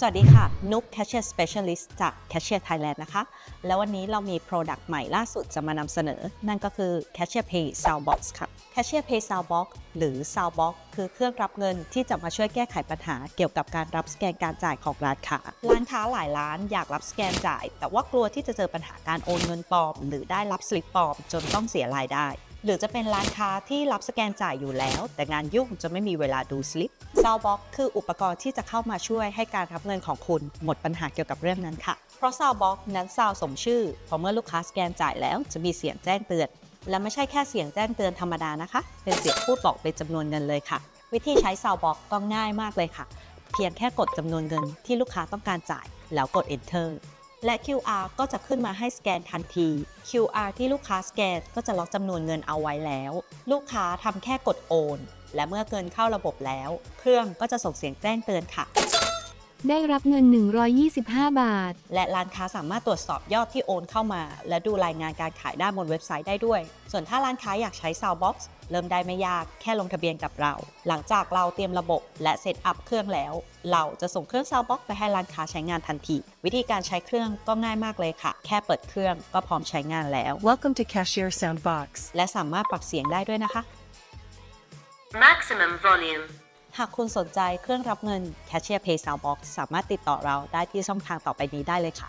สวัสดีค่ะ นุก Cashier Specialist จาก Cashier Thailand นะคะ แล้ววันนี้เรามี Product ใหม่ล่าสุดจะมานำเสนอ นั่นก็คือ Cashier Pay Soundbox ค่ะ Cashier Pay Soundbox หรือ Soundbox คือเครื่องรับเงินที่จะมาช่วยแก้ไขปัญหาเกี่ยวกับการรับสแกนการจ่ายของร้านค้า ร้านค้าหลายร้านอยากรับสแกนจ่าย แต่ว่ากลัวที่จะเจอปัญหาการโอนเงินปลอม หรือได้รับสลิปปลอมจนต้องเสียรายได้ หรือจะเป็นร้านค้าที่รับสแกนจ่ายอยู่แล้ว แต่งานยุ่งจนไม่มีเวลาดูสลิป s o u n d b o x คืออุปกรณ์ที่จะเข้ามาช่วยให้การรับเงินของคุณหมดปัญหาเกี่ยวกับเรื่องนั้นค่ะ เพราะ s o u n d b o x นั้นซาวสมชื่อพอเมื่อลูกค้าสแกนจ่ายแล้วจะมีเสียงแจ้งเตือน และไม่ใช่แค่เสียงแจ้งเตือนธรรมดานะคะ เป็นเสียงพูดบอกเป็นจำนวนเงินเลยค่ะ วิธีใช้ s o u n d b o x ก็ง่ายมากเลยค่ะ เพียงแค่กดจำนวนเงินที่ลูกค้าต้องการจ่าย แล้วกด enter และ QR ก็จะขึ้นมาให้สแกนทันที QR ที่ลูกค้าสแกนก็จะล็อกจำนวนเงินเอาไว้แล้ว ลูกค้าทำแค่กดโอน และเมื่อเงินเข้าระบบแล้ว เครื่องก็จะส่งเสียงแจ้งเตือนค่ะ ได้รับเงิน 125 บาท และร้านค้าสามารถตรวจสอบยอดที่โอนเข้ามา และดูรายงานการขายได้บนเว็บไซต์ได้ด้วย ส่วนถ้าร้านค้าอยากใช้ Soundbox เริ่มได้ไม่ยากแค่ลงทะเบียนกับเรา หลังจากเราเตรียมระบบและเซตอัพเครื่องแล้ว เราจะส่งเครื่อง Soundbox ไปให้ร้านค้าใช้งานทันที วิธีการใช้เครื่องก็ง่ายมากเลยค่ะ แค่เปิดเครื่องก็พร้อมใช้งานแล้ว Welcome to Cashier Soundbox. และสามารถปรับเสียงได้ด้วยนะคะ Maximum volume. หากคุณสนใจเครื่องรับเงิน Cashier Pay Soundbox สามารถติดต่อเราได้ที่ช่องทางต่อไปนี้ได้เลยค่ะ